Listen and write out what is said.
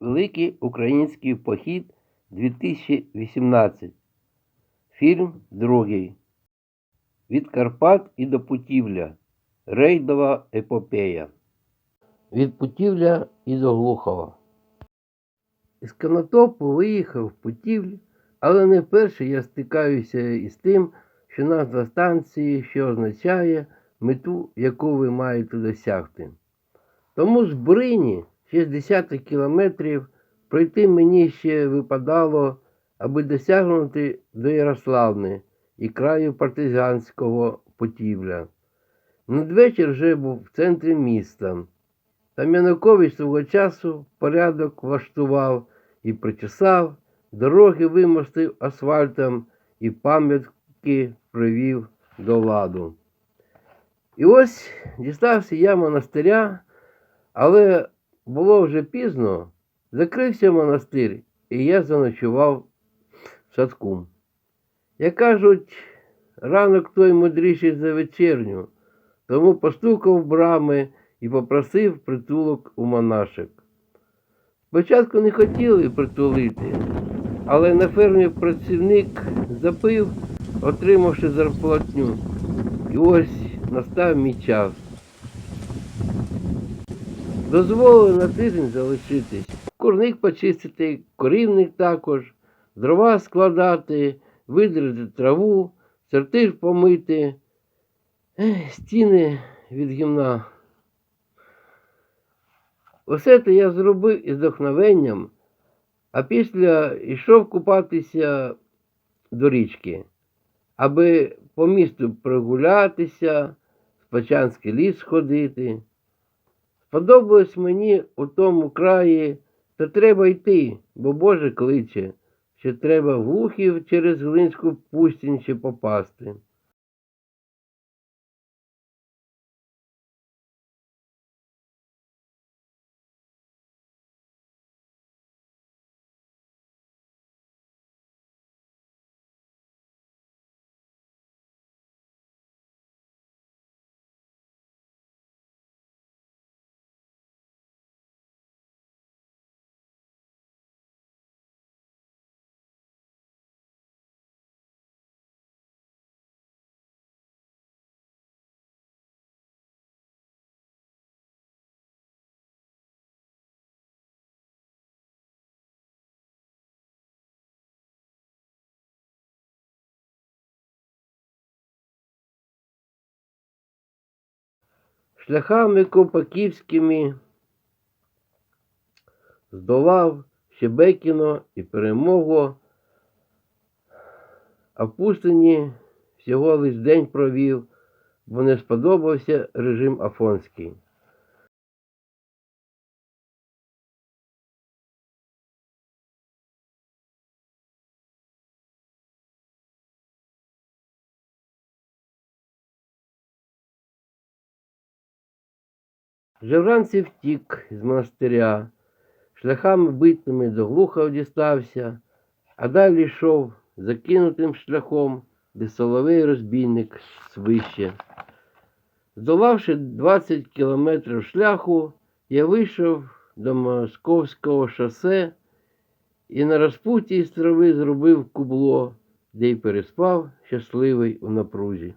Великий український похід 2018. Фільм другий. Від Карпат і до Путівля. Рейдова епопея. Від Путівля і до Глухова. Із Конотопу виїхав в Путівль, але не вперше я стикаюся із тим, що назва станції, що означає мету, яку ви маєте досягти. Тому з Брині 60 кілометрів пройти мені ще випадало, аби досягнути до Ярославни і краю партизанського Потівля. Надвечір вже був в центрі міста. Там Янукович свого часу порядок влаштував і причесав, дороги вимостив асфальтом і пам'ятки привів до ладу. І ось дістався я монастиря, але було вже пізно, закрився монастир, і я заночував в садку. Як кажуть, ранок той мудріший за вечерню, тому постукав брами і попросив притулок у монашек. Спочатку не хотіли притулити, але на фермі працівник запив, отримавши зарплатню. І ось настав мій час. Дозволили на тиждень залишитись, курник почистити, корівник також, дрова складати, видрити траву, чертиж помити, стіни від гімна. Усе це я зробив із вдохновенням, а після йшов купатися до річки, аби по місту прогулятися, в Пачанський ліс ходити. Сподобалось мені у тому краї, та треба йти, бо Боже кличе, що треба в глухів через Глинську пустінь ще попасти. Шляхами копаківськими здолав Щебекіно і перемогу, а в пустині всього лиш день провів, бо не сподобався режим Афонський. Вже вранці втік з монастиря, шляхами битними до глухов дістався, а далі йшов закинутим шляхом, де соловей розбійник свище. Здолавши 20 кілометрів шляху, я вийшов до Московського шосе і на розпуті із трави зробив кубло, де й переспав щасливий у напрузі.